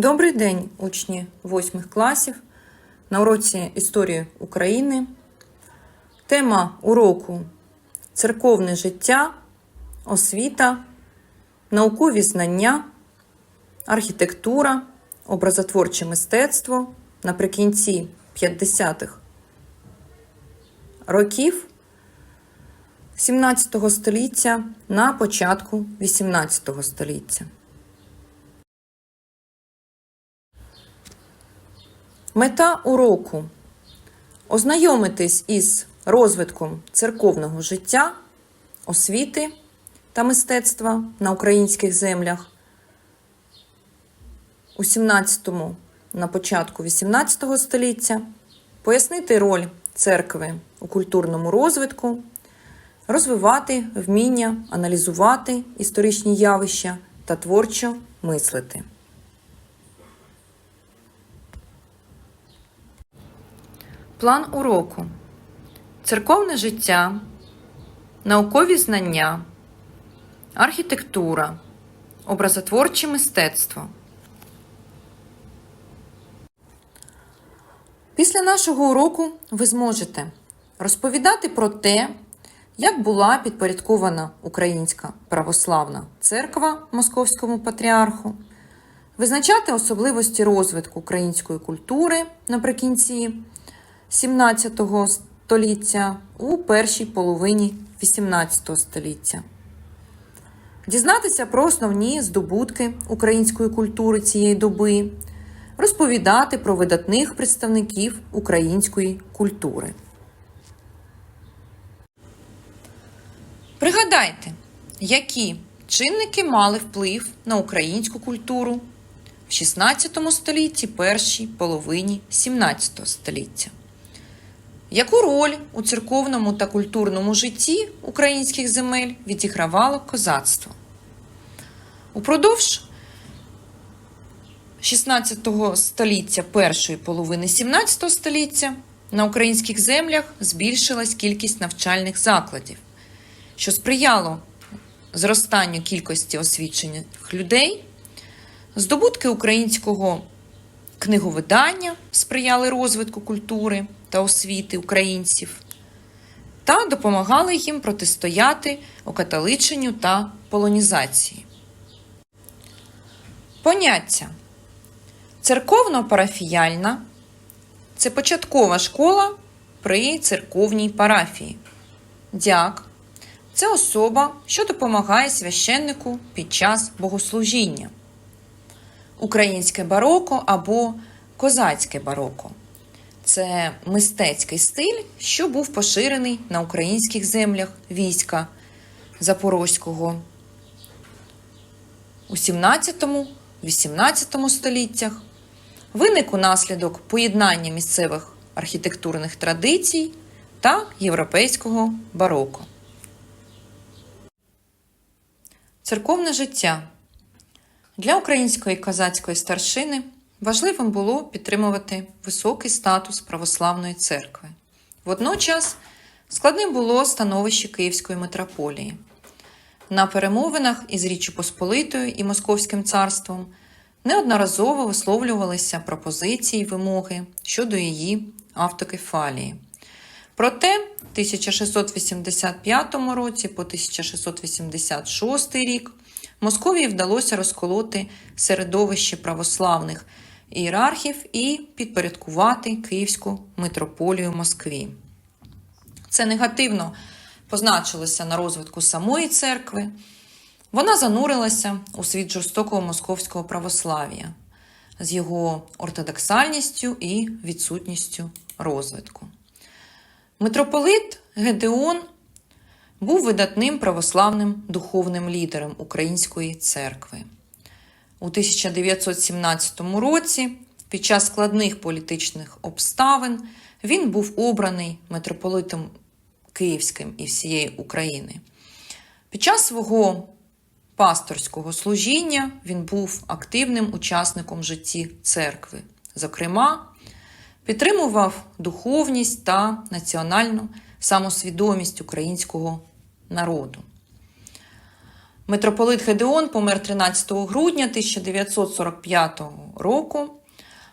Добрий день, учні восьмих класів. На уроці історії України. Тема уроку церковне життя, освіта, наукові знання, архітектура, образотворче мистецтво наприкінці 50-х років 17 століття на початку 18 століття. Мета уроку ознайомитись із розвитком церковного життя, освіти та мистецтва на українських землях у 17-му на початку 18 століття, пояснити роль церкви у культурному розвитку, розвивати вміння аналізувати історичні явища та творчо мислити. План уроку. Церковне життя, наукові знання, архітектура, образотворче мистецтво. Після нашого уроку ви зможете розповідати про те, як була підпорядкована Українська православна церква Московському патріарху, визначати особливості розвитку української культури наприкінці 17 століття у першій половині 18 століття. Дізнатися про основні здобутки української культури цієї доби, розповідати про видатних представників української культури. Пригадайте, які чинники мали вплив на українську культуру в 16 столітті, першій половині 17 століття. Яку роль у церковному та культурному житті українських земель відігравало козацтво? Упродовж 16 століття першої половини 17 століття на українських землях збільшилась кількість навчальних закладів, що сприяло зростанню кількості освічених людей, здобутки українського книговидання сприяли розвитку культури та освіти українців та допомагали їм протистояти окатоличенню та полонізації. Поняття церковно-парафіяльна це початкова школа при церковній парафії. Дяк це особа, що допомагає священнику під час богослужіння. Українське бароко або козацьке бароко це мистецький стиль, що був поширений на українських землях війська Запорозького у 17-18 століттях. Виник унаслідок поєднання місцевих архітектурних традицій та європейського бароко. Церковне життя для української козацької старшини важливим було підтримувати високий статус православної церкви. Водночас складним було становище Київської митрополії. На перемовинах із Річчю Посполитою і Московським царством неодноразово висловлювалися пропозиції й вимоги щодо її автокефалії. Проте в 1685 році по 1686 рік Московії вдалося розколоти середовище православних ієрархів і підпорядкувати Київську митрополію Москві. Це негативно позначилося на розвитку самої церкви. Вона занурилася у світ жорстокого московського православ'я з його ортодоксальністю і відсутністю розвитку. Митрополит Гедеон був видатним православним духовним лідером Української церкви. У 1917 році, під час складних політичних обставин, він був обраний митрополитом Київським і всієї України. Під час свого пасторського служіння він був активним учасником житті церкви. Зокрема, підтримував духовність та національну самосвідомість українського народу. Митрополит Гедеон помер 13 грудня 1945 року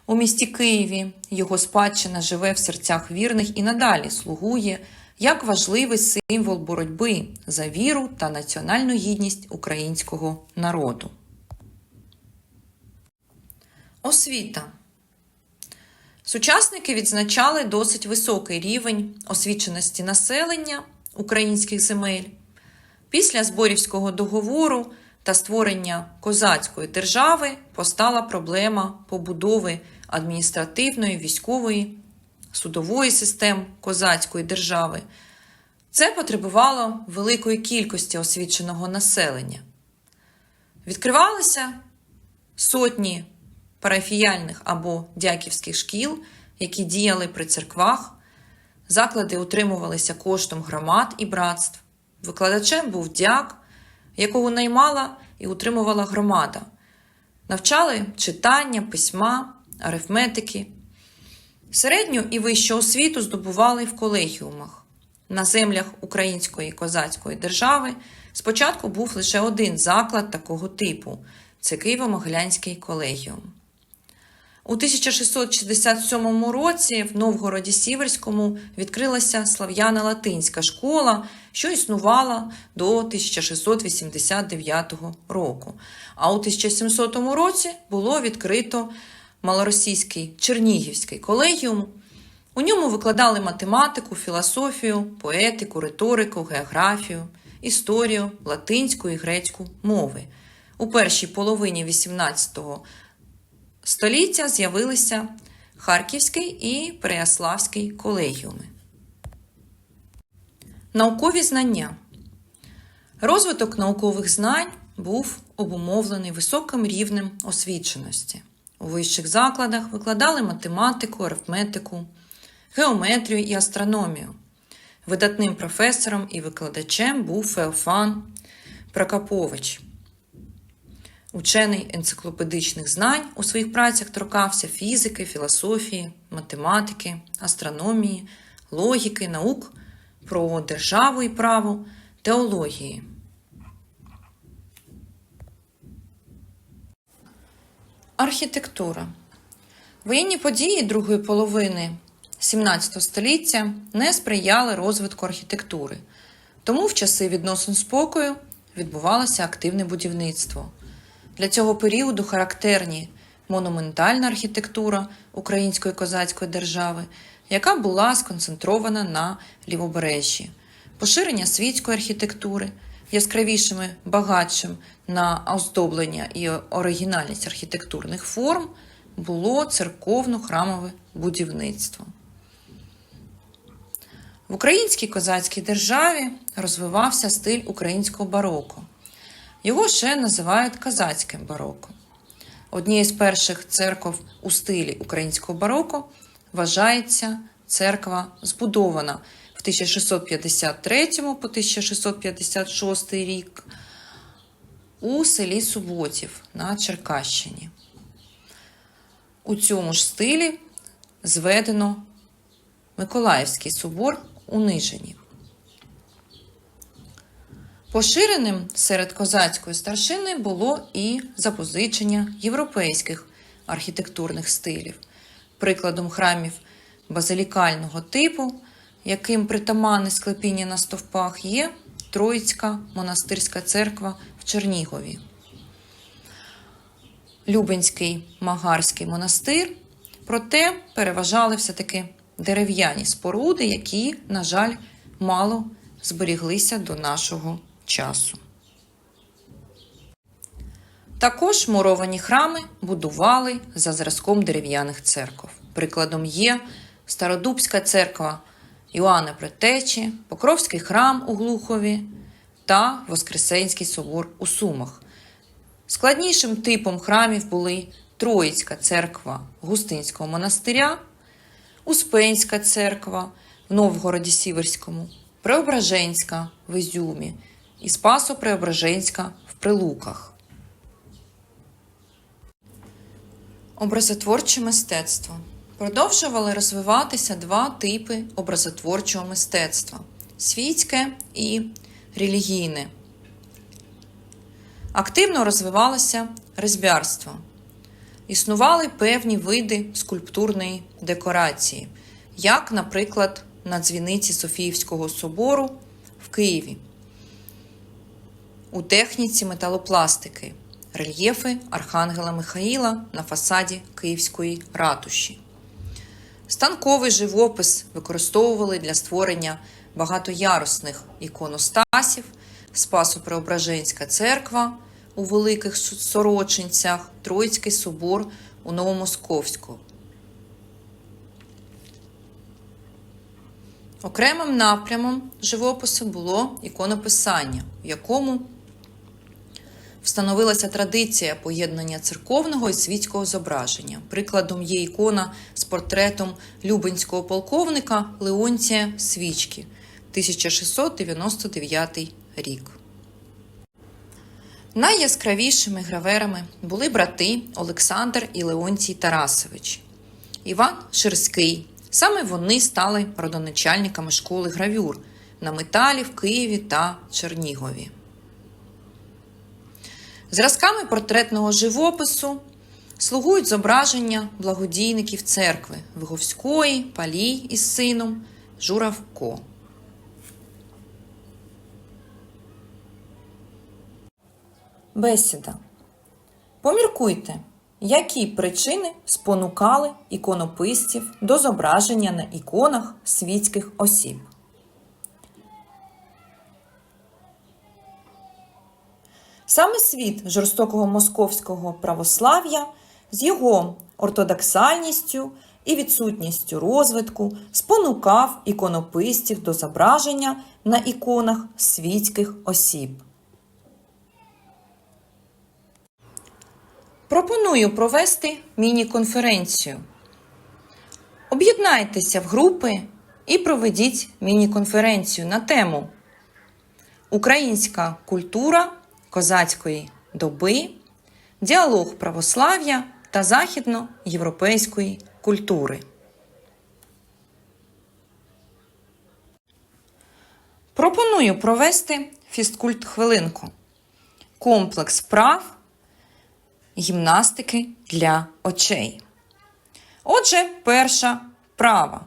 у місті Києві. Його спадщина живе в серцях вірних і надалі слугує як важливий символ боротьби за віру та національну гідність українського народу. Освіта. Сучасники відзначали досить високий рівень освіченості населення українських земель. Після Зборівського договору та створення козацької держави постала проблема побудови адміністративної, військової, судової систем козацької держави. Це потребувало великої кількості освіченого населення. Відкривалися сотні парафіяльних або дяківських шкіл, які діяли при церквах. Заклади утримувалися коштом громад і братств. Викладачем був дяк, якого наймала і утримувала громада. Навчали читання, письма, арифметики. Середню і вищу освіту здобували в колегіумах. На землях Української козацької держави спочатку був лише один заклад такого типу це Києво-Могилянський колегіум. У 1667 році в Новгороді Сіверському відкрилася слав'яна латинська школа, що існувала до 1689 року. А у 1700 році було відкрито малоросійський Чернігівський колегіум. У ньому викладали математику, філософію, поетику, риторику, географію, історію, латинську і грецьку мови. У першій половині XVIII століття з'явилися Харківський і Переяславський колегіуми. Наукові знання. Розвиток наукових знань був обумовлений високим рівнем освіченості. У вищих закладах викладали математику, арифметику, геометрію і астрономію. Видатним професором і викладачем був Феофан Прокопович. Учений енциклопедичних знань у своїх працях торкався фізики, філософії, математики, астрономії, логіки, наук про державу і право, теології. Архітектура. Воєнні події другої половини XVII століття не сприяли розвитку архітектури, тому в часи відносин спокою відбувалося активне будівництво. Для цього періоду характерні монументальна архітектура Української козацької держави, яка була сконцентрована на лівобережжі, поширення світської архітектури, яскравішими багатшим на оздоблення і оригінальність архітектурних форм було церковно-храмове будівництво. В українській козацькій державі розвивався стиль українського бароко. Його ще називають козацьким бароко. Однією з перших церков у стилі українського бароко вважається церква, збудована в 1653 по 1656 рік у селі Суботів на Черкащині. У цьому ж стилі зведено Миколаївський собор у Нижині. Поширеним серед козацької старшини було і запозичення європейських архітектурних стилів, прикладом храмів базилікального типу, яким притаманне склепіння на стовпах є Троїцька монастирська церква в Чернігові. Любенський Магарський монастир, проте переважали все-таки дерев'яні споруди, які, на жаль, мало зберіглися до нашого часу. Також муровані храми будували за зразком дерев'яних церков. Прикладом є Стародубська церква Іоанна Предтечі, Покровський храм у Глухові та Воскресенський собор у Сумах. Складнішим типом храмів були Троїцька церква Густинського монастиря, Успенська церква в Новгороді Сіверському, Преображенська в Ізюмі і Спасо-Преображенська в Прилуках. Образотворче мистецтво продовжували розвиватися два типи образотворчого мистецтва світське і релігійне. Активно розвивалося резьбярство. існували певні види скульптурної декорації, як, наприклад, на дзвіниці Софіївського собору в Києві. У техніці металопластики рельєфи Архангела Михаїла на фасаді Київської ратуші. Станковий живопис використовували для створення багатоярусних іконостасів, Спасо-Преображенська церква у Великих Сорочинцях, Троїцький собор у Новомосковську. Окремим напрямом живопису було іконописання, в якому встановилася традиція поєднання церковного і світського зображення. Прикладом є ікона з портретом любенського полковника Леонтія Свічки 1699 рік. Найяскравішими граверами були брати Олександр і Леонтій Тарасович, Іван Ширський. Саме вони стали родоначальниками школи гравюр на металі в Києві та Чернігові. Зразками портретного живопису слугують зображення благодійників церкви Виговської, Палій із сином, Журавко. Бесіда. Поміркуйте, які причини спонукали іконописців до зображення на іконах світських осіб. Саме світ жорстокого московського православ'я з його ортодоксальністю і відсутністю розвитку спонукав іконописців до зображення на іконах світських осіб. Пропоную провести міні-конференцію. Об'єднайтеся в групи і проведіть міні-конференцію на тему Українська культура козацької доби, діалог православ'я та західноєвропейської культури. Пропоную провести фізкульт хвилинку. Комплекс прав гімнастики для очей. Отже, перша права.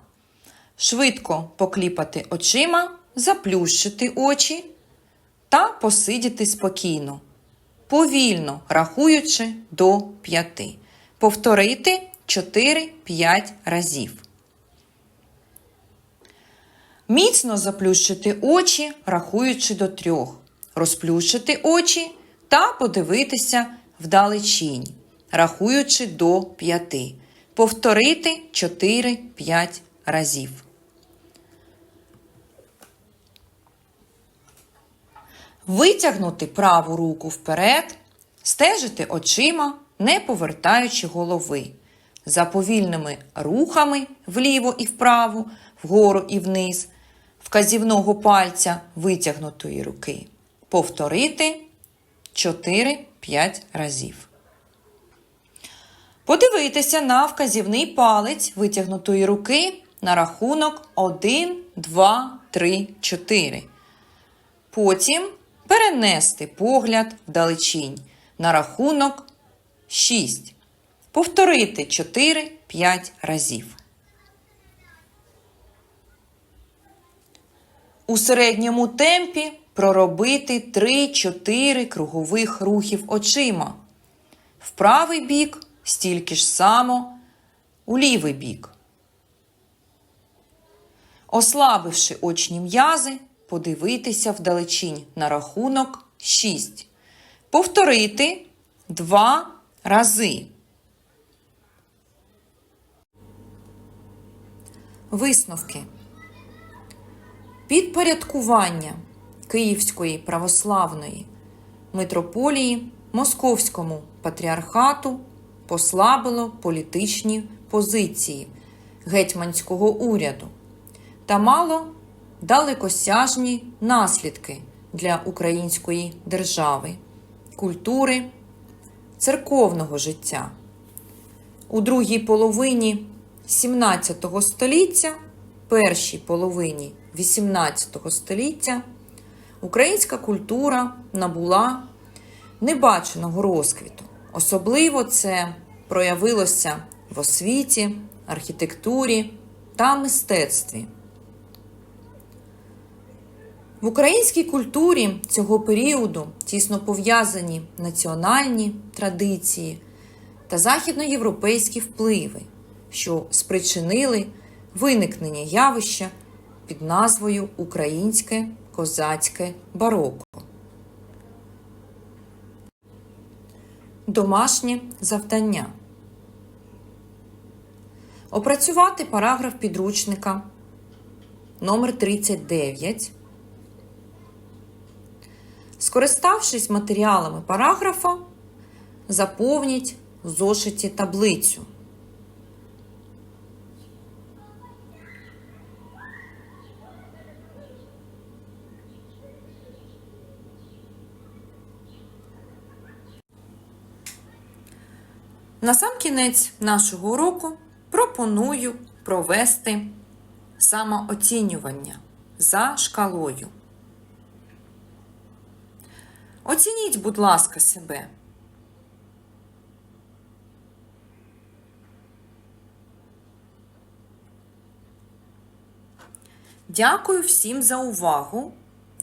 Швидко покліпати очима, заплющити очі та посидіти спокійно, повільно рахуючи до п'яти. Повторити 4-5 разів. Міцно заплющити очі, рахуючи до трьох. Розплющити очі та подивитися вдалечінь, рахуючи до п'яти. Повторити 4-5 разів. Витягнути праву руку вперед, стежити очима, не повертаючи голови. За повільними рухами вліво і вправо, вгору і вниз, вказівного пальця витягнутої руки. Повторити 4-5 разів. Подивитися на вказівний палець витягнутої руки на рахунок 1, 2, 3, 4. Потім перенести погляд вдалечінь на рахунок 6. Повторити 4-5 разів. У середньому темпі проробити 3-4 кругових рухів очима. В правий бік стільки ж само, у лівий бік. Ослабивши очні м'язи, подивитися вдалечінь на рахунок 6. Повторити 2 рази. Висновки. Підпорядкування Київської православної митрополії Московському патріархату послабило політичні позиції гетьманського уряду та мало далекосяжні наслідки для української держави, культури, церковного життя. У другій половині XVII століття, першій половині XVIII століття українська культура набула небаченого розквіту. Особливо це проявилося в освіті, архітектурі та мистецтві. В українській культурі цього періоду тісно пов'язані національні традиції та західноєвропейські впливи, що спричинили виникнення явища під назвою Українське козацьке бароко. Домашнє завдання. Опрацювати параграф підручника номер 39 Скориставшись матеріалами параграфа, заповніть в зошиті таблицю. На сам кінець нашого уроку пропоную провести самооцінювання за шкалою. Оцініть, будь ласка, себе. Дякую всім за увагу.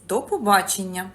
До побачення!